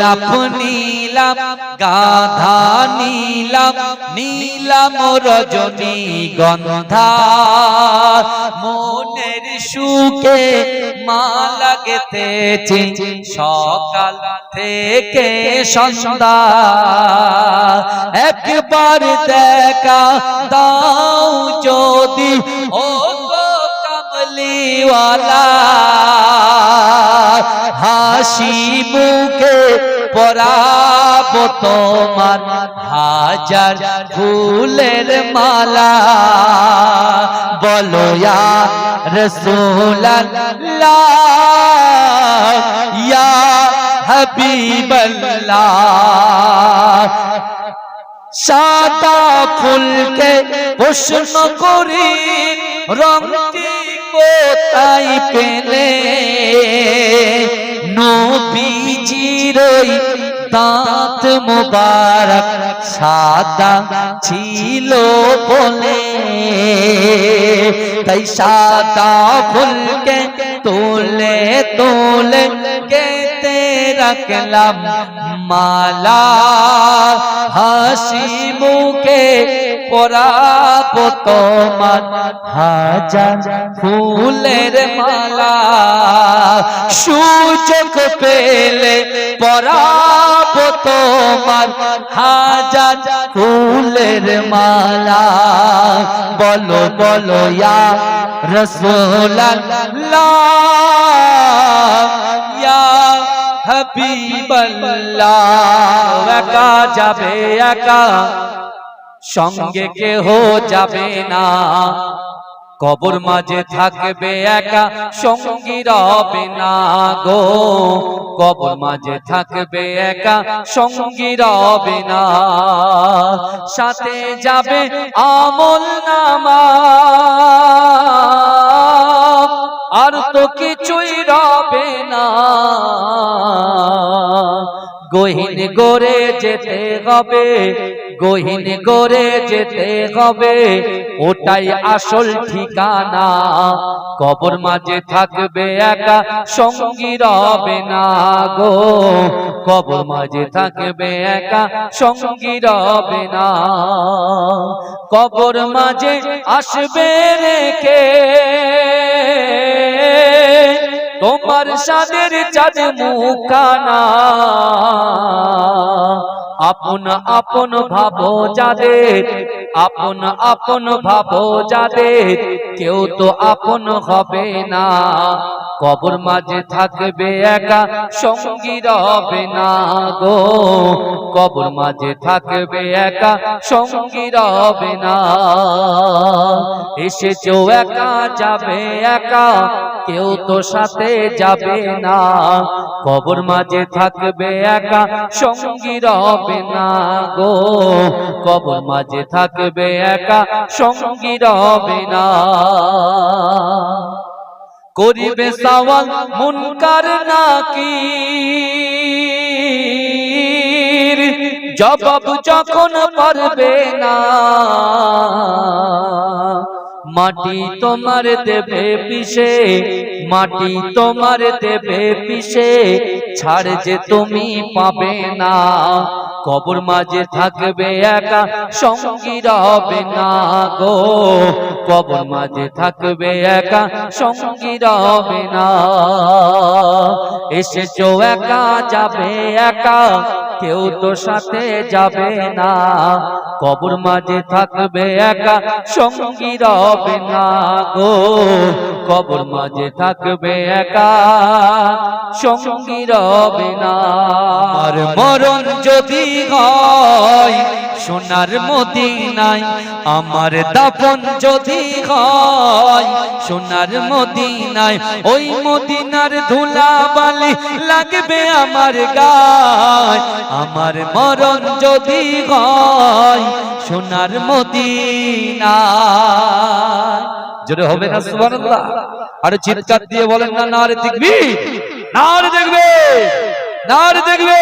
গোলাপ নীলাম গাধা নীলাম নীলাম রজনী গন্ধা। মনের সুখে মালা গেতেছি সকাল থেকে সন্ধ্যা। একবার দেখা দাও যদি, ও গো কামলিওয়ালা হাসি মুখে পরাব তোমার হাজার ফুলের মালা। বলো রসুল্লাহ ইয়া হাবিবাল্লাহ। সাদা ফুলকে প্রশ্ন করি রংটি কোথায় পেলে নবীজির ওই দাঁত মোবারক সাদা ছিল বলে। তাই সাদা ফুলকে তোলে তোলে কেতে রাখলাম মালা হাসি মুখে পরাব তোমার হাজার ফুলের মালা। সুযোগ পেলে পরাব তোমার হাজার ফুলের মালা। বলো বলো, ইয়া রসুল্লাহ ইয়া হাবিবাল্লাহ। একা যাবে একা সঙ্গে কেহ যাবে না। কবর মাঝে থাকবে একা সঙ্গী রবে না গো। কবর মাঝে থাকবে একা সঙ্গী রবে না। সাথে যাবে আমল নামা। আর তো কিছুই রবে না। গহীন গড়ে যেতে হবে, গহীন গড়ে যেতে হবে। ওটাই আসল ঠিকানা, কবর মাঝে থাকবে একা, সঙ্গী রবে না গো। কবর মাঝে থাকবে একা, সঙ্গী রবে না। কবর মাঝে আসবে রেখে তোমার সাদের চাঁদ মুখানা। আপন আপন ভাবো যাদের আপন আপন ভাবো যাদের, কেউ তো আপন হবে না। কবর মাঝে থাকবে একা, সঙ্গী রবে না গো। কবর মাঝে থাকবে একা, সঙ্গী রবে না। এসেছ একা, যাবে একা, কেউ তো সাথে যাবে না। কবর মাঝে থাকবে একা, সঙ্গী রবে না গো। কবর মাঝে থাকবে একা, সঙ্গী রবে না। করিবে সওয়াল মুনকার নাকি জবাব যখন পারবে না। মাটি তোমার দেবে পিসে মাটি তোমার দেবে পিসে ছাড় যে তুমি পাবে না। কবর মাঝে থাকবে একা, সঙ্গী রবে না গো। কবর মাঝে থাকবে একা, সঙ্গী রবে না। এসেছ একা, যাবে একা, কেউ তো সাথে যাবে না। কবর মাঝে থাকবে একা, সঙ্গী রবে না গো। কবর মাঝে থাকবে একা, সঙ্গী রবে না। আর মরণ যদি হয়। সোনার মদিনায় আমার দাপন যদি হয় সোনার মদিনায় ওই মদিনার ধুলা বালি লাগবে আমার গায়। আমার মরণ যদি হয় সোনার মদিনায়। জোরে হবে না সুবহানাল্লাহ। আর চিৎকার দিয়ে বলেন না না রে দেখবি। না রে দেখবে। না রে দেখবে।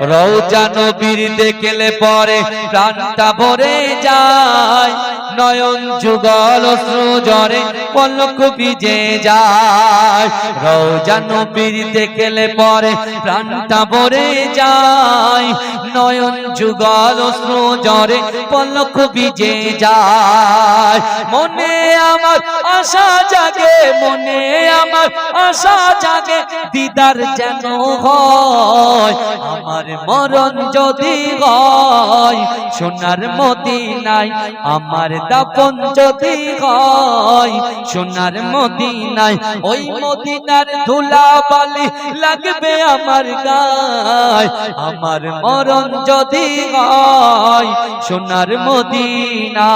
রৌজা নবীর দেখলে পরে প্রাণটা ভরে যায়। নয়ন যুগল সৃজরে পলক বিজে যায়। রৌজা নবীর দেখলে পরে প্রাণটা ভরে যায়। নয়ন যুগল সৃজরে পলক ভিজে যায়। মনে আমার আশা জাগে, মনে আমার আশা জাগে, দিদার যেন হয়। আমার মরণ যদি হয়, সোনার মদিনায়, আমার দাপন যদি হয়, সোনার মদিনায়, ওই মদিনার ধুলা বালি লাগবে আমার গায়। আমার মরণ যদি হয়, সোনার মদিনায়,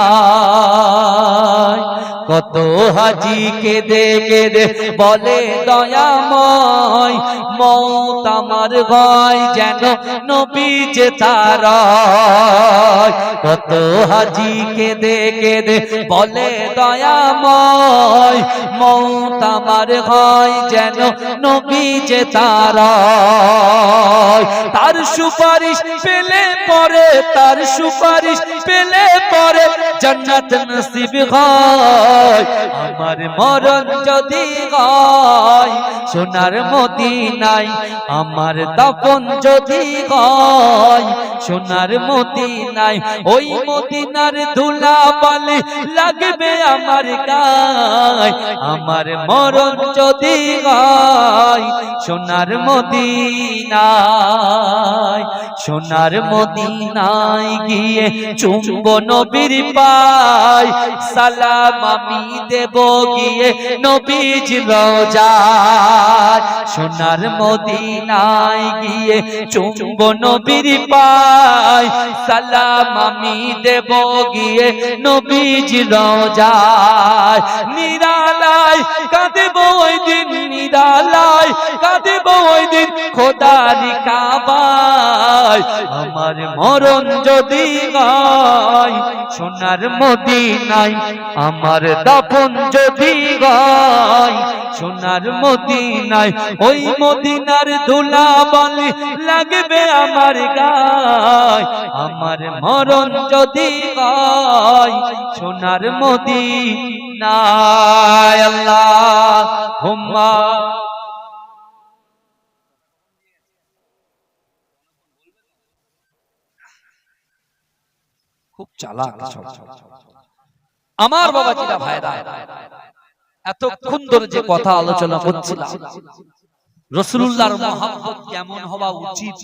কত হাজি কেঁদে কেঁদে বলে দয়াময়, মৌত আমার ভয় যেন নবী যে তার কত হাজি কেঁদে কেঁদে বলে দয়াময়, মৌত আমার হয় যেন নবী যে তার তার সুপারিশ পেলে পরে তার সুপারিশ পেলে পরে জান্নাত নসিব হয়। আমার মরণ যদি হয়, সোনার মদিনায় আমার দাপন যদি হয়, সোনার মদিনায় ওই মদিনার ধুলা বালি লাগবে আমার গায়। আমার মরণ যদি হয়, সোনার মদিনায় সোনার মদিনায় গিয়ে চুম্ব নবীর পায়। সালাম আমি দেব গিয়ে নবীজ রোজায় সোনার মদিনায় গিয়ে চুম্ব নবীর পায়। সালাম আমি দেব গিয়ে নবীজ রোজায় নিরালায় কাঁদেব ওই দিন নিরালায় কাঁদেব ওই দিন খোদারি কাবায়। আমার মরণ যদি গায় সোনার মদিনায় আমার দাপন যদি গায় সোনার মদিনায় ওই মদিনার ধুলা বালি লাগবে আমার গায়। আমার মরণ যদি গায় সোনার মদিনায় আল্লাহ হুম্মা চালাক সব। আমার বাবা জিরা ভাইরা এতক্ষণ ধরে যে কথা আলোচনা করছিলাম রসুল্লাহর মহাব্বত কেমন হওয়া উচিত?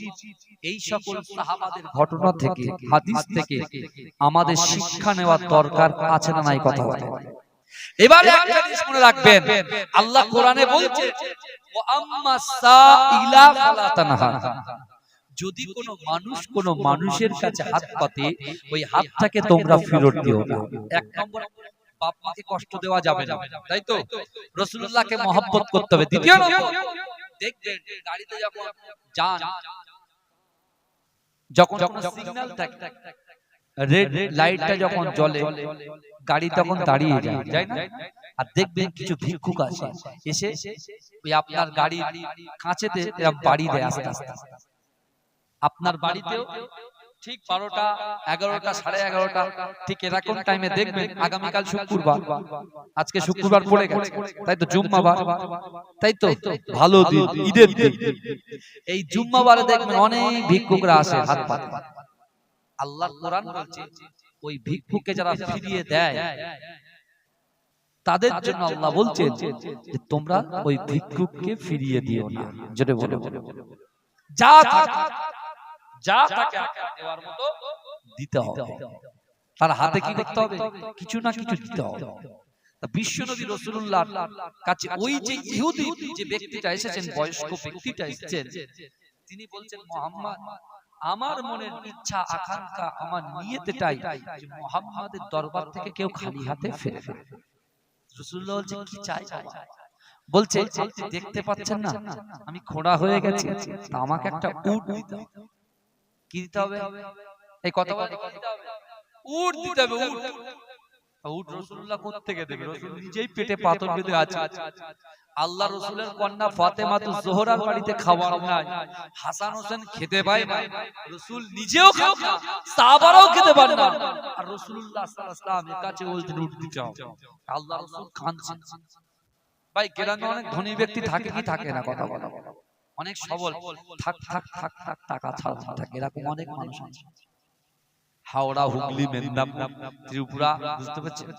এই সকল সাহাবাদের ঘটনা থেকে হাদিস থেকে আমাদের শিক্ষা নেওয়ার দরকার আছে না নাই কথা বলে? এবারে একটা জিনিস মনে রাখবেন। আল্লাহ কোরআনে বলছে ও আম্মা সাইলা ফালা তানহা যদি কোনো মানুষ কোনো মানুষের কাছে হাত পাতে ওই হাতটাকে তোমরা ফেরত দিও না। এক নম্বর বাপ মাকে কষ্ট দেওয়া যাবে না তাই তো? রসুল্লাহকে মহব্বত করতে হবে। দ্বিতীয় নম্বর দেখবেন গাড়িতে যখন যান যখন যখন সিগন্যাল থাকে রেড লাইটটা যখন জ্বলে গাড়ি তখন দাঁড়িয়ে যায় যায় না? আর দেখবেন কিছু ভিক্ষুক আছে এসে ওই আপনার গাড়ি কাঁচেতে বাড়ি দেয় আস্তে আস্তে আস্তে। আপনার বাড়িতেও ঠিক বারোটা এগারোটা সাড়ে এগারোটা ঠিক এরকম টাইমে দেখবেন আগামীকাল শুক্রবার। আজকে শুক্রবার পড়ে গেছে। তাই তো জুম্মাবার তাই তো ভালো দিন ঈদের দিন। এই জুম্মাবারে দেখবেন অনেক ভিক্ষুকরা আসে হাত পাতে। আল্লাহ কোরআন বলছে ওই ভিক্ষুককে যারা ফিরিয়ে দেয় তাদের জন্য আল্লাহ বলছেন যে তোমরা ওই ভিক্ষুককে ফিরিয়ে দিও না। জোরে বলে। যা থাকে। যা তাকে দেওয়ার মতো দিতে হবে। তার হাতে কি করতে হবে? কিছু না কিছু দিতে হবে। বিশ্ব নবী রসুল্লাহ কাছে ওই যে ইহুদি যে ব্যক্তিটা এসেছেন বয়স্ক ব্যক্তিটা এসেছেন তিনি বলছেন মোহাম্মদ আমার মনের ইচ্ছা আকাঙ্ক্ষা আমার নিয়তেটাই যে মোহাম্মদের দরবার থেকে কেউ খালি হাতে ফেরে। রসুল্লাহ বলছে কি চাই বলছে আপনি দেখতে পাচ্ছেন না আমি খোঁড়া হয়ে গেছি আমাকে একটা উট দিতে কি দিতে হবে? এই কত উট দিতে হবে উট। উট রসুল্লাহ দেবে? রসুল নিজেই পেটে পাথর বেঁধে আছে। আল্লাহ রসুলের কন্যা ফাতেমাতু জোহরার বাড়িতে খাবার নাই হাসান হোসেন খেতে পায় না। রসুল নিজেও খান না। সাহাবারাও খেতে পারে না। আর রসুল্লাহ সাল্লাল্লাহু আলাইহি কাছে বলতে রুটি চাও আল্লাহ রসুল খানছেন ভাই গ্রামে অনেক ধনী ব্যক্তি থাকে কি থাকে না? কথা বলা। অনেক সবল থাক থাক থাক থাক টাকা ছাড়া থাকে এরকম অনেক মানুষ আছে। হাওড়া হুগলি মেদিনীপুর ত্রিপুরা বুঝতে পারছেন?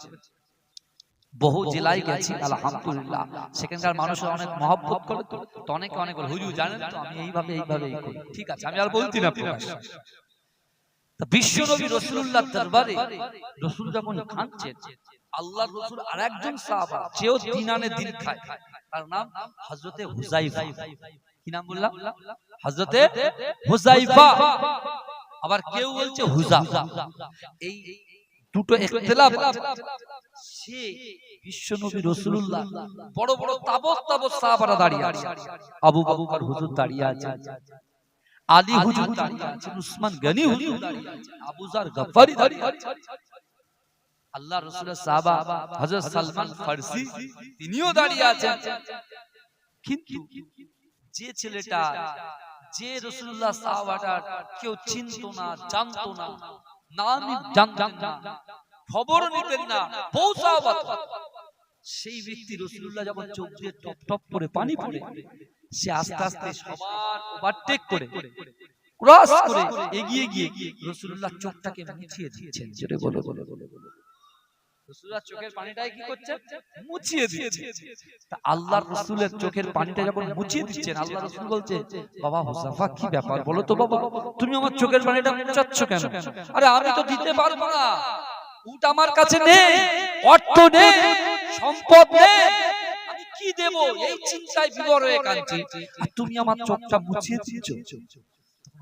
বহু জেলায় গেছি আলহামদুলিল্লাহ। সেখানকার মানুষের অনেক মহব্বত করে তো অনেকে অনেক হুজুর জানেন তো আমি এইভাবে এইভাবে এই করি। ঠিক আছে আমি আর বলছি না বিশ্ব নবী রসুল্লাহ দরবারে রসুল যখন খাচ্ছেন আল্লাহ রসুল আর একজন সাহাবা যেও দিন আনে দিন খায়। তার নাম হজরতে হুজাইফা কি নাম বললাম? হজরতে হুজাইফা আবার কেউ বলছে হুজা। এই দুটো ইখতিলাফ সে বিশ্ব নবী রাসূলুল্লাহ। বড় বড় তাবত তাবত সাহাবারা দাঁড়িয়ে আছে। আবু বকর হুজুর দাঁড়িয়ে আছে। আলী হুজুর দাঁড়িয়ে আছে। উসমান গনি হুজুর দাঁড়িয়ে আছে। আবু জার গফারি দাঁড়িয়ে আছে। আল্লাহ রাসূলের সাহাবা হযরত সালমান ফারসি তিনিও দাঁড়িয়ে আছেন। কিন্তু যে ছেলেটা যে রসুল্লাহ সাহাবাটা কেউ চিনত না জানতো না জানতেন না খবর নিতেন না সেই ব্যক্তি রসুল্লাহ যখন চোখ দিয়ে টপ টপ করে পানি পড়ে সে আস্তে আস্তে সবার ওভারটেক করে ক্রস করে এগিয়ে গিয়ে রসুল্লাহ চোখটাকে মুছিয়ে দিচ্ছেন। জোরে বলো বলো বলো বলো। রসুল্লাহ চোখের পানিটাই কি করছে? মুছিয়ে দিচ্ছে। তা আল্লাহর রসুলের চোখের পানিটা যখন মুছিয়ে দিচ্ছেন আল্লাহ রসুল বলছে বাবা হোসাফা কি ব্যাপার? বলো তো বাবা তুমি আমার চোখের পানিটা মুছাচ্ছ কেন? আরে আমি তো দিতে পারব না। উট আমার কাছে নেই অর্থ নেই সম্পদ নেই। আমি কি দেব? এই চিন্তায় বিবর হয়ে কাঁদছি। আর তুমি আমার চোখটা মুছিয়ে দিচ্ছ তখন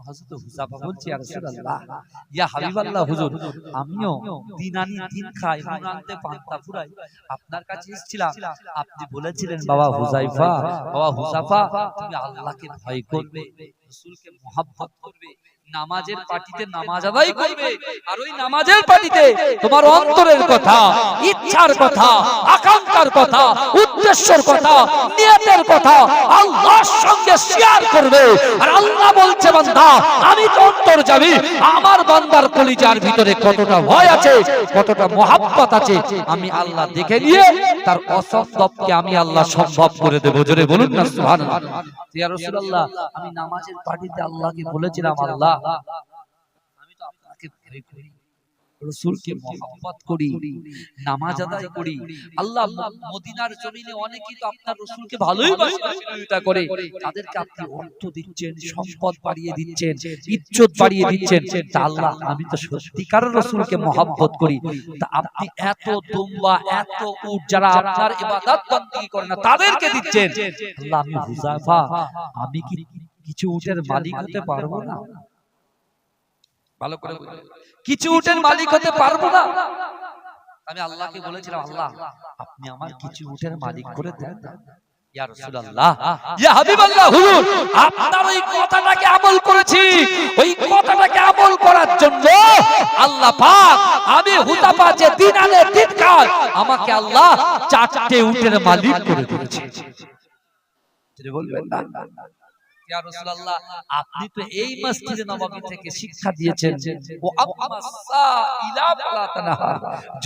হযরত হুজাফা বলছি ইয়া রাসূলুল্লাহ ইয়া হাবিবাল্লাহ হুজুর আমিও দিন আনি দিন খাই মুনান্তে পান্তা ফুরাই। আপনার কাছে এসেছিলাম আপনি বলেছিলেন বাবা হুজাইফা বাবা হুজাফা তুমি আল্লাহকে ভয় করবে রাসূলকে মহব্বত করবে নামাজের পার্টিতে নামাজ আদায় করবে। আর ওই নামাজের পার্টিতে তোমার অন্তরের কথা ইচ্ছার কথা আকাঙ্ক্ষার কথা উদ্দেশ্যের কথা নিয়তের কথা আল্লাহর সঙ্গে শেয়ার করবে। আর আল্লাহ বলছে বান্দা আমি তো অন্তর যাবি আমার বান্দার কলিজার ভিতরে কতটা ভয় আছে কতটা মহাব্বত আছে আমি আল্লাহ দেখে নিয়ে তার অসম্ভবকে আমি আল্লাহ সম্ভব করে দেবো। জোরে বলুন না রাসূলুল্লাহ, আমি নামাজের পার্টিতে আল্লাহকে বলেছিলাম, আল্লাহ আমি তো আপনাকে ভয় করি রসুলকে মহব্বত করি নামাজ আদায় করি। আল্লাহ মদিনার জমিনে অনেকেই তো আপনার রসুলকে ভালোই বাসে করে। তাদেরকে আপনি অর্থ দিচ্ছেন সম্পদ বাড়িয়ে দিচ্ছেন ইজ্জত বাড়িয়ে দিচ্ছেন। তা আল্লাহ আমি তো সত্যিকার রসুলকে মহব্বত করি। তা আপনি এত দুম্বা এত উট যারা আপনার ইবাদত বন্দেগী করে না তাদেরকে দিচ্ছেন। আল্লাহ আমি হুজাফা আমি কি কিছু উটের মালিক হতে পারব না? ভালো করে কিছু উটের মালিক হতে পারব না। আমি আল্লাহকে বলেছিলাম আল্লাহ আপনি আমার কিছু উটের মালিক করে দেন। না। রাসূলুল্লাহ। হাবিবাল্লাহ হুজুর আপনার ওই কথাটাকে আমল করেছি। ওই কথাটাকে আমল করার জন্য আল্লাহ পাক আমি হুতাপা যে দিন আনে দিন খায় আমাকে আল্লাহ চারটে উটের মালিক করে দিয়েছে। বলবেন না। ইয়া রাসূলুল্লাহ আপনি তো এই মসজিদে নববী থেকে শিক্ষা দিয়েছেন। ও।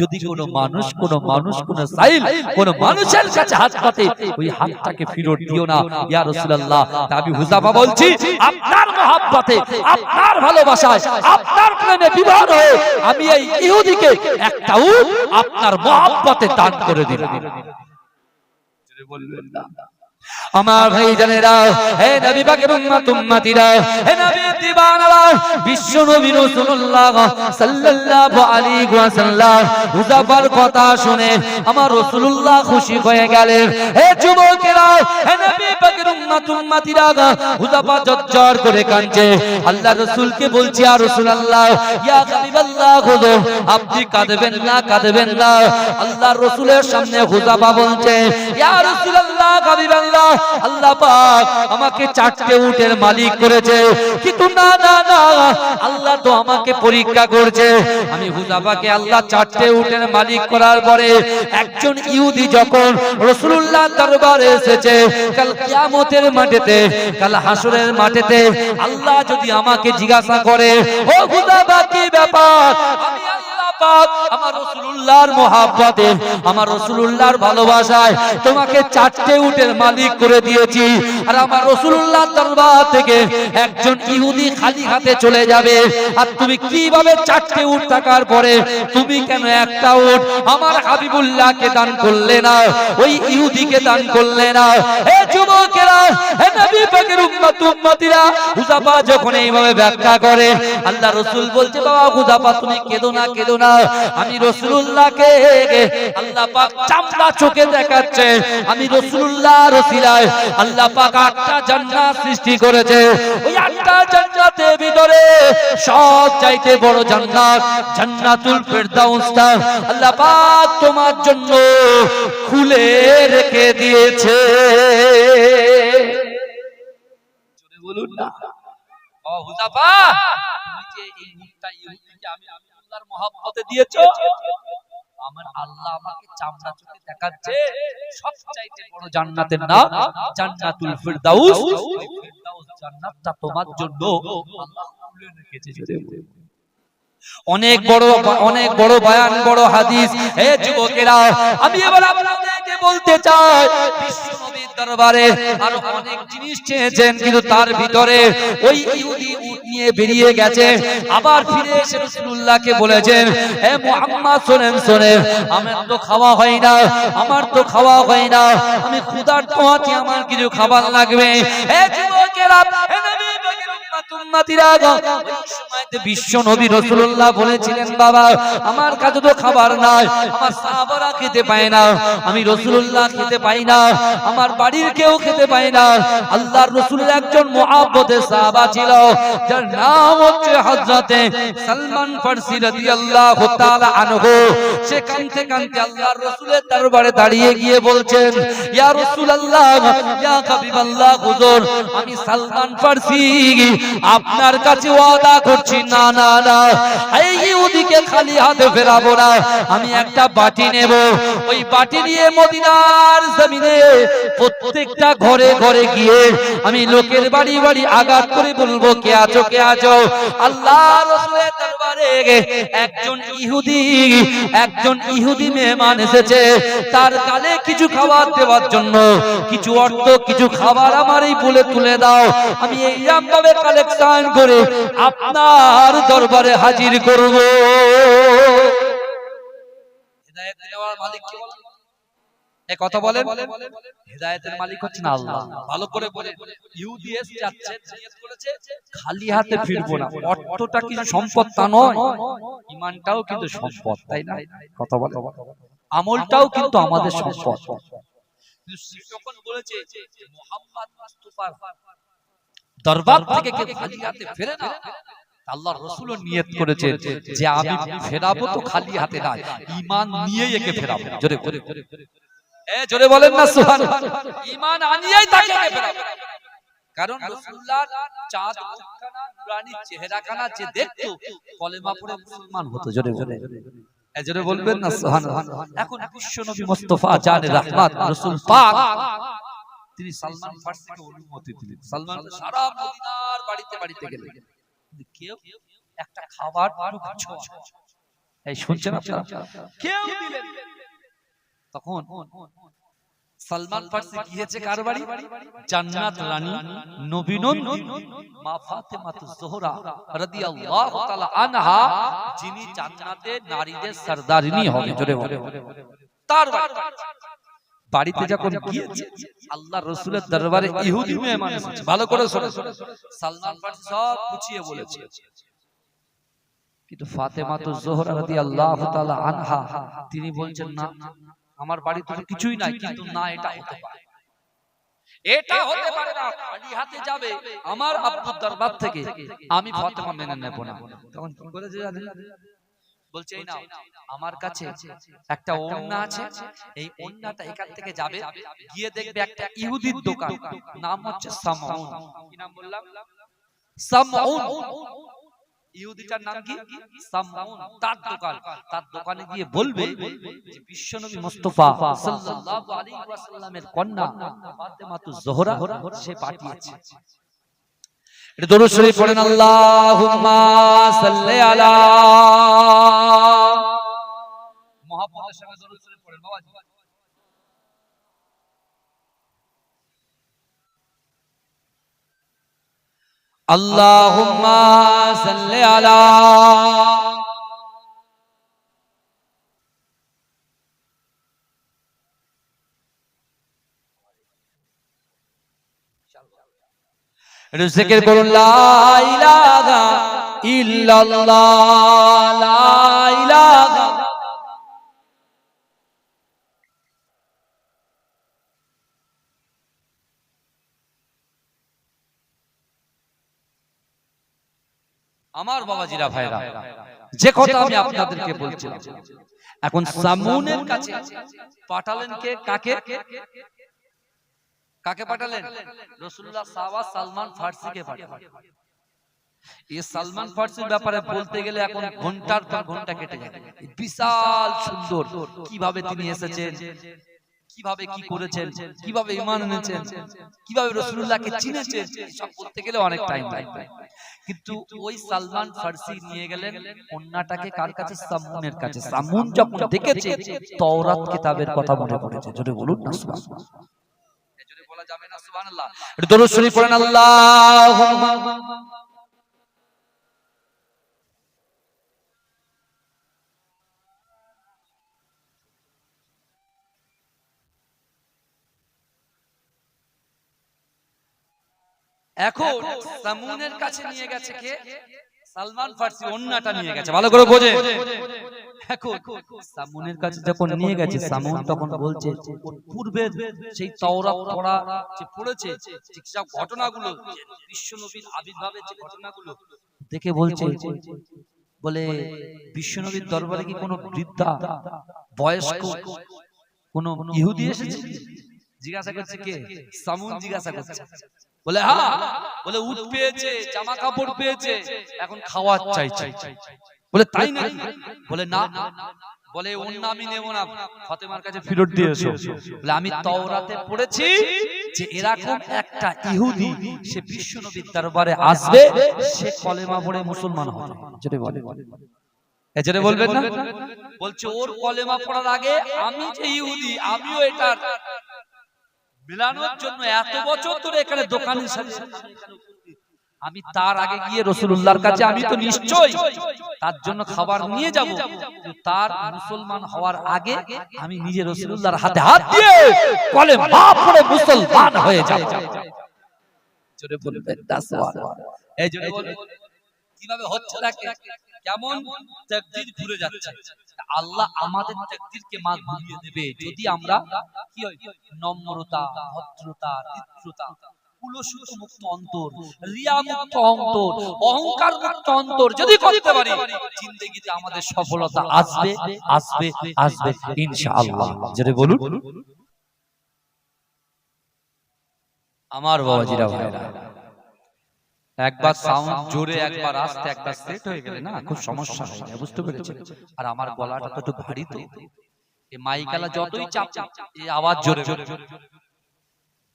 যদি কোনো মানুষ কোনো মানুষ কোনো সাইল কোন মানুষের কাছে হাত পাতে ওই হাতটাকে ফেরত দিও না। ইয়া রাসূলুল্লাহ আমি হুযাফা বলছি আপনার মহব্বতে আপনার ভালোবাসায় আপনার প্রেমে বিবাহ হয়ে আমি এই ইহুদিকে একটা উট আপনার মহব্বতে দান করে দিলাম। বলবেন না। আমার ভাই জানেরা হে নবী পাকের উম্মত, উম্মতিরা, হে নবী দিবানারা, বিশ্ব নবী রাসূলুল্লাহ সাল্লাল্লাহু আলাইহি ওয়াসাল্লাম হুযাফার কথা শুনে আমার রাসূলুল্লাহ খুশি হয়ে গেলেন। হে যুবকেরা, হে নবী পাকের উম্মত, উম্মতিরা হুযাফা জজ্জর করে কাঁদছে। আল্লাহ রাসূলকে বলছি আর রাসূলুল্লাহ, ইয়া হাবিবাল্লাহ খুদো আপনি কাঁদবেন না কাঁদবেন না। আল্লাহর রাসূলের সামনে হুযাফা বলছে, ইয়া রাসূলুল্লাহ, হাবিবাল্লাহ আল্লাহ আল্লাহ পাক আমাকে চারটে উটের মালিক করেছে। কিন্তু না না না, আল্লাহ তো আমাকে পরীক্ষা করছে। আমি আল্লাহ চারটে উটের মালিক করার পরে একজন ইহুদি যখন রসুল্লাহ দরবারে এসেছে, কাল কিয়ামতের মাঠেতে, কাল হাসরের মাঠেতে আল্লাহ যদি আমাকে জিজ্ঞাসা করে, ও কি ব্যাপার? আমি পাক আমার রসুল্লাহর মহাব্বতে, আমার রসুল্লাহর ভালোবাসায় তোমাকে চারটে উটের মালিক করে দিয়েছি। আর আমার রসুল্লাহ দরবার থেকে একজন ইহুদি খালি হাতে চলে যাবে। আর তুমি কীভাবে চারটে উট থাকার পরে তুমি কেন একটা উট আমার হাবিবুল্লাহকে দান করলে না, ওই ইহুদিকে দান করলে না? হে যুবকেরা, হে নবী পাকের উম্মত, উম্মতিরা, হুজাফা যখন এইভাবে ব্যাখ্যা করে, আল্লাহ রসুল বলছে, বাবা হুজাফা, তুমি কেঁদো না কেঁদো না। আমি রসুল্লাহকে আল্লাহ পাক চামড়া চোখে দেখাচ্ছে। আমি রসুল্লাহ রসিলায় আল্লাহ পাক আটটা জান্নাত সৃষ্টি করেছে। ওই আটটা জান্নাতের ভিতরে সব চাইতে বড় জান্নাত জান্নাতুল ফেরদাউসটা আল্লাহ পাক তোমার জন্য খুলে রেখে দিয়েছে। বলুন না। ও হুজাফা, তুমি যে এই মুখটা ইহুদিকে আমি আল্লাহর মহাব্বতে দিয়েছ? আমার আল্লাহ আমাকে চামড়া চোখে দেখাচ্ছে। সবচাইতে বড় জান্নাতের নাম জান্নাতুল ফিরদাউস। ফিরদাউস জান্নাতটা তোমার জন্য আল্লাহ খুলে রেখেছে। জোরে। অনেক বড় অনেক বড় বয়ান বড় হাদিস। হে যুবকেরা আমি এবার আপনাদেরকে বলতে চাই বিশ্ব দরবারে আরও অনেক জিনিস চেয়েছেন কিন্তু তার ভিতরে ওই ইহুদি নিয়ে বেরিয়ে গেছে। আবার ফিরে এসে রাসূলুল্লাহকে বলেছেন হে মুহাম্মদ শুনেন শুনেন আমার তো খাওয়া হয় না আমার তো খাওয়া হয় না আমি ক্ষুধার্ত আছি আমার কিছু খাবার লাগবে। হে যুবকেরা হে বিশ্ব নবী রাসূলুল্লাহ বলেছিলেন, বাবা, আমার কাছে তো খাবার নাই, আমার সাহাবারা খেতে পায় না, আমি রাসূলুল্লাহ খেতে পাই না, আমার বাড়ির কেউ খেতে পায় না। আল্লাহর রাসূলের একজন মুআব্বতের সাহাবা ছিল, যার নাম হচ্ছে হযরতে সালমান ফারসি রাদিয়াল্লাহু তাআলা আনহু। সে কাঁদতে কাঁদতে আল্লাহর রাসূলের দরবারে দাঁড়িয়ে গিয়ে বলছেন, ইয়া রাসূলুল্লাহ, ইয়া হাবিবাল্লাহ, হুজুর, আমি সালমান ফারসি আপনার কাছে ওয়াদা করছি। না না না। এই ইহুদিকে খালি হাতে ফেরাবো না। আমি একটা বাটি নেব। ওই বাটি নিয়ে মদিনার জমিনে প্রত্যেকটা ঘরে ঘরে গিয়ে আমি লোকের বাড়ি বাড়ি আঘাত করে বলব, কে আছো কে আছো? আল্লাহ একজন ইহুদি একজন ইহুদি মেহমান এসেছে। তার গালে কিছু খাবার দেওয়ার জন্য। কিছু অর্থ, কিছু খাবার আমার এই বলে তুলে দাও। আমি এইরকম ভাবে কালেকশন করে আপনার দরবারে হাজির করব। হেদায়েত দেওয়ার মালিক কে? বলেন? এ কথা বলেন। হেদায়েতের মালিক হচ্ছেন আল্লাহ। ভালো করে বলে ইহুদি যাচ্ছে করেছে খালি হাতে ফিরবো না। অর্থটা কি সম্পদ তা নয়। ইমানটাও কিন্তু সম্পদ তাই না? কথা বলে আমলটাও কিন্তু আমাদের সম্পদ। বলেছে যে মুহাম্মদ মুস্তাফার দরবার থেকে কেউ খালি হাতে ফেরে না। আল্লাহ রসুলও নিয়ত করেছে যে আমি ফেরাবো তো খালি হাতে না ইমান নিয়েই একে ফেরাবো। জোরে জোরে বলেন না সুবহান ঈমান আনিয়েই তাকে ফেরাবে। কারণ রাসূলুল্লাহ চাঁদ মুখখানা নুরানি চেহারাখানা যে দেখতো কলেমা পড়ে মুসলমান হতো জোরে জোরে বলবেন না সুবহানাল্লাহ। এখন বিশ্ব নবী মুস্তাফা জানে রাহমাত রাসূল পাক। তিনি সালমান ফার্সিকে অনুমতি দিলেন। সালমান সারা মদিনার বাড়িতে বাড়িতে গেলেন। কেউ একটা খাবার ছোঁয়া। এই শুনছেন আপনারা? কেউ দিলেন তখন সালমান ফার্সি গিয়েছে কার বাড়ি জান্নাত রানী নবীনন্দিনী মা ফাতেমাতু জোহরা রাদিয়াল্লাহু তাআলা আনহা যিনি জান্নাতে নারীদের সরদারিনী হবে জোরে বলে তার বাড়ি। বাড়িতে যখন গিয়েছে আল্লাহ রসুলের দরবারে ইহুদি মেহমান এসেছে ভালো করে শোনো। সালমান ফার্সি সব গুছিয়ে বলেছে। কিন্তু ফাতেমা তো জোহরা তাআলা আনহা তিনি বলছেন না আমার বাড়িতে তো কিছুই নাই কিন্তু না এটা হতে পারে। এটা হতে পারে না খালি হাতে যাবে। আমার আব্বুর দরবার থেকে আমি ফাতেমা মেনে নেব না। তখন কি করেছে জানেন? বলছে এই নাও আমার কাছে একটা ওন্না আছে এই ওন্নাটা এখান থেকে যাবে গিয়ে দেখবে একটা ইহুদির দোকান নাম হচ্ছে সামাউন কি নাম বললাম? সামাউন ইহুদিটার নাম কি? সামাউন তার দোকান। তার দোকানে গিয়ে বলবে যে বিশ্বনবী মুস্তাফা সাল্লাল্লাহু আলাইহি ওয়াসাল্লামের কন্যা। ফাতেমাতুজ জোহরা সে পাঠিয়েছে এটা দরুদ শরীফ পড়েন আল্লাহুম্মা সাল্লি আলা মহাপদের একটু জিকির করুন লা ইলাহা ইল্লাল্লাহ লা ইলাহা। আমার বাবাজিরা ভাইরা যে কথা আমি আপনাদেরকে বলছিলাম এখন সামুনের কাছে পাঠালেন কে কাকে? কাকে পাঠালেন? রসুল্লাহ সাওয়া সালমান ফার্সিকে পাঠালেন। এই সালমান ফার্সির ব্যাপারে বলতে গেলে এখন ঘণ্টার পর ঘণ্টা কেটে যাবে। বিশাল সুন্দর কীভাবে তিনি এসেছেন? কীভাবে কি করেছেন? কীভাবে ইমান এনেছেন? কীভাবে রসুল্লাহকে চিনেছেন? সব বলতে গেলে অনেক টাইম লাগবে কিন্তু ওই সালমান ফার্সি নিয়ে গেলেন কন্যাটাকে কার কাছে? সামুনের কাছে। সামুন যখন দেখেছে তওরাত কিতাবের কথা মনে পড়েছে। যদি বলুন না সুবহানাল্লাহ বলা যাবে না সুবহানাল্লাহ। দরুদ শরীফ পড়েন আল্লাহুম্মা এখন সামুনের কাছে নিয়ে গেছে কে? সালমান ফার্সি। অন্যটা নিয়ে গেছে। ভালো করে বোঝে। এখন সামুনের কাছে যখন নিয়ে গেছে সামুন তখন বলছে সেই পড়া যে পড়েছে সব ঘটনাগুলো বিশ্বনবীর আবির্ভাবের যে ঘটনাগুলো দেখে বলছে বলে বিশ্বনবীর দরবারে কি কোনো বৃদ্ধা বয়স্ক কোন ইহুদি এসেছে? জিজ্ঞাসা করছে কে? সামুন জিজ্ঞাসা করছে। বলে হ্যাঁ! বলে উঠ পেয়েছে জামা কাপড় পেয়েছে এখন খাওয়ার চাইছে। বলে তাই না বলে না। বলে অন্য আমি নেব না। ফাতেমার কাছে ফেরত দিয়ে এসো। বলে আমি তওরাতে পড়েছি যে এরকম একটা ইহুদি সে বিশ্বনবীর দরবারে আসবে সে কলেমা পড়ে মুসলমান হবে। যেটা বলে এজরে বলবেন না? বলছে ওর কলেমা পড়ার আগে আমি যে ইহুদি আমিও এটার মিলানোর জন্য এত বছর ধরে এখানে দোকানের সাথে আমি তার আগে গিয়ে রসুল্লাহর কাছে আমি তো নিশ্চয় তার জন্য খাবার নিয়ে যাব। তার মুসলমান হওয়ার আগে আমি নিজে রসুল্লাহর হাতে হাত দিয়ে কলে পড়ে মুসলমান হয়ে যাব। জোরে বলবেন এই জোরে কীভাবে হচ্ছে দেখে কেমন তাকদীর ঘুরে যাচ্ছে। আল্লাহ আমাদের তাকদীরকে মা ঘুরিয়ে দেবে। যদি আমরা কি হয়? নম্রতা ভদ্রতা মিত্রতা কুলসুত মুক্ত অন্তর রিয়া মুক্ত অন্তর অহংকার মুক্ত অন্তর যদি করতে পারি জিন্দেগিতে আমাদের সফলতা আসবে আসবে আসবে ইনশাআল্লাহ। যেটা বলুন। আমার বাবাজিরা ভাইরা একবার সাউন্ড জোরে একবার আস্তে একবার সেট হয়ে গেলে না খুব সমস্যা হয়ে বুঝতে পেরেছেন? আর আমার গলাটা তো একটু ভারী তো। এই মাইকালা যতই চাপ এই আওয়াজ জোরে জোরে।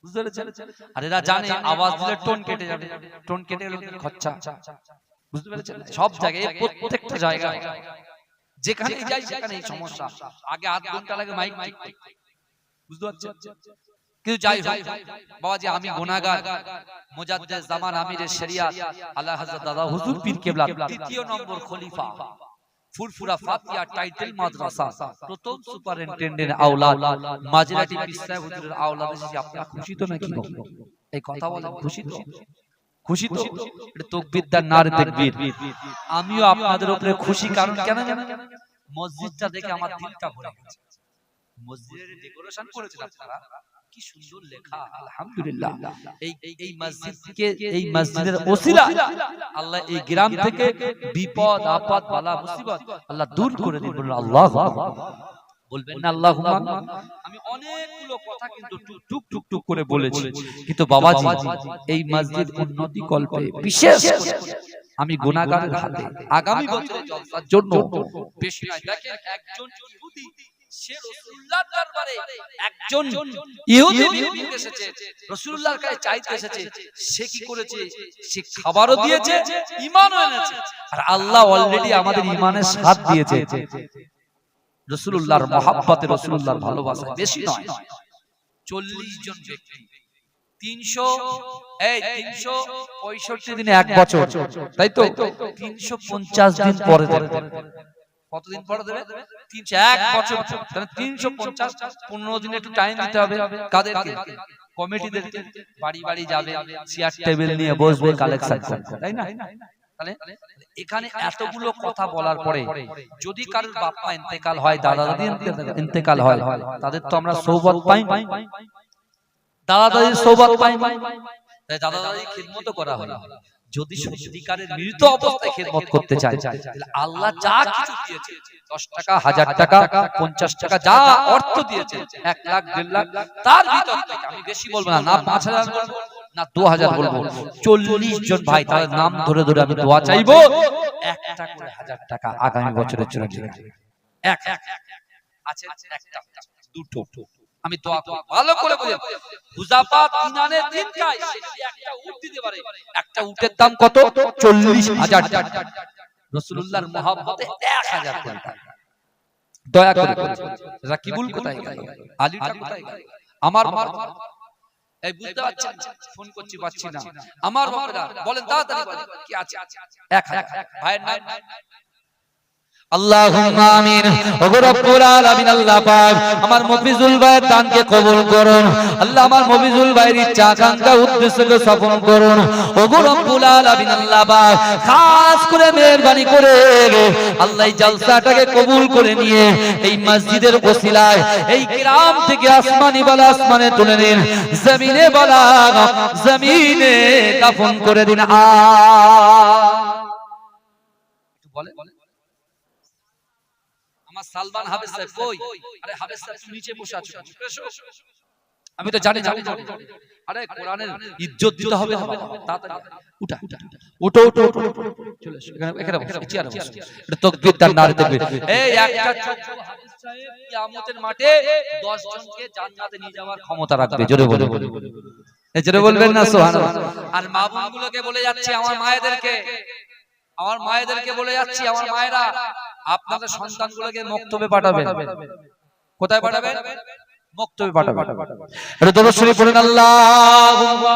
বুঝতে পেরেছেন? আর এরা জানে আওয়াজ দিলে টোন কেটে যাবে। টোন কেটে গেলে খরচা। বুঝতে পেরেছেন? সব জায়গায় প্রত্যেকটা জায়গায়। যেখানে যাই সেখানে এই সমস্যা। আগে আধ ঘণ্টা লাগে মাইক বুঝতে পারছেন? কিন্তু যাই হোক বাবাজি আমি গুনাহগার মুজাদ্দিদ জামান আমিরের শরিয়াত আল্লাহ হযরত দাদা হুজুর পীর কেবলা তৃতীয় নম্বর খলিফা। ফুরফুরা ফাতিয়া টাইটেল মাদ্রাসা, প্রথম সুপারিনটেন্ডেন্ট আওলাদ মাজিরাটি বিসায় হুজুরের আওলাদ এসেছে। আপনারা খুশি তো নাকি? এই কথা বলেন খুশি তো খুশি তো এটা তাকবীর দান নারে তাকবীর। আমিও আপনাদের উপরে খুশি, কারণ কেন জানেন? মসজিদটা দেখে আমার দিলটা ভরে গেছে। মসজিদের ডেকোরেশন করেছেন আপনারা? কি সুন্দর লেখা আলহামদুলিল্লাহ। এই এই মসজিদকে এই মসজিদের ওসিলা। আল্লাহ এই গ্রাম থেকে বিপদ আপদ বালা মুসিবত। আল্লাহ দূর করে দিন বলুন আল্লাহ বলবেন না আমি অনেকগুলো কথা কিন্তু টুক টুক টুক করে বলেছি। কিন্তু বাবাজি এই মসজিদ উন্নতি কল্পে বিশেষ আমি গুনাহগারের হাতে আগামী বছরে জলসার জন্য বেশি দেখেন একজন ইহুদি সে রাসূলুল্লাহর দরবারে একজন ইহুদি ভিক্ষুক এসেছে। রাসূলুল্লাহর কাছে চাইতে এসেছে সে কি করেছে? সে খাবারও দিয়েছে ঈমানও এনেছে। আর আল্লাহ অলরেডি আমাদের ঈমানের সাথ দিয়েছে। রসুল্লাহর মহাব্বতে রসুল্লাহর ভালোবাসা বেশি নয়। চল্লিশ জন ব্যক্তি। তিনশো এই তিনশো পঁয়ষট্টি দিনে এক বছর। তাই তো? তিনশো পঞ্চাশ দিন পরে কতদিন পরে দেবে? তিনশো এক বছর। তাহলে তিনশো পঞ্চাশ পনেরো দিন একটু টাইম দিতে হবে কাদেরকে? বাড়ি বাড়ি যাবে চেয়ার টেবিল নিয়ে বসবে কালেকশন তাই না? এখানে এতগুলো কথা বলার পরে যদি কারোর বাপ মা ইন্তেকাল হয় দাদা দাদি ইন্তেকাল হয় তাদের তো আমরা সৌবত পাই। দাদা দাদির সৌবত পাই। তাই দাদা দাদির খিদমত করা হয়। যদি সত্যিকারের মৃত অবস্থায় খেদমত করতে চায় তাহলে আল্লাহ যা কিছু দিয়েছে দশ টাকা হাজার টাকা পঞ্চাশ টাকা যা অর্থ দিয়েছে এক লাখ দেড় লাখ তার ভিতর থেকে আমি বেশি বলব না না পাঁচ হাজার বলব না দু হাজার বলব চল্লিশ জন ভাই তাদের নাম ধরে ধরে আমি দোয়া চাইব একটা করে হাজার টাকা আগামী বছরের জন্য এক আছে একটা দুটো। আমি দোয়া করব ভালো করে বুঝে হুজাফা দিনানের দিন খায় সে একটা উট দিতে পারে একটা উটের দাম কত? চল্লিশ হাজার টাকা। রসুল্লাহর মহাব্বতে এক হাজার টাকা। দয়া করে রাকিবুল কোথায় গেল? আলীটা কোথায় গেল? আমার এই বুঝতে পারছেন ফোন করছি পাচ্ছি না। আমার বলেন তাড়াতাড়ি বলেন কি আছে? এক হাজার। ভাইয়ের নাম? কবুল করে নিয়ে এই মসজিদের ওসিলায়, এই গ্রাম থেকে আসমানি বলা আসমানে তুলে নিন। জমিনে বলা জমিনে দাফন করে দিন। একটু বলে আমার সালমান হাফেজ সাহেব কই? আরে হাফেজ সাহেব তুমি নিচে বসে আছো এসো। আমি তো জানি জানি জানি। আরে কোরআনের ইজ্জত দিতে হবে না। তাড়াতাড়ি। উঠা। উঠো উঠো। উঠো চলে এসো এখানে এখানে বসো। এই চেয়ারে বসো। এটা তাকবীর তার নারে তাকবীর এই একটা হাফেজ সাহেব কিয়ামতের মাঠে 10 জনকে জান্নাতে নিয়ে যাওয়ার ক্ষমতা রাখবে। জোরে বলে এই জোরে বলবেন না সুবহানাল্লাহ। আর মা বোনগুলোকে বলে যাচ্ছি আমার মায়েদেরকে। আমার মায়েদেরকে বলে যাচ্ছি আমার মায়েরা আপনাদের সন্তানগুলোকে মক্তবে পাঠাবেন। কোথায় পাঠাবেন? মক্তবে পাঠাবেন। এটা পড়েন আল্লাহুম্মা।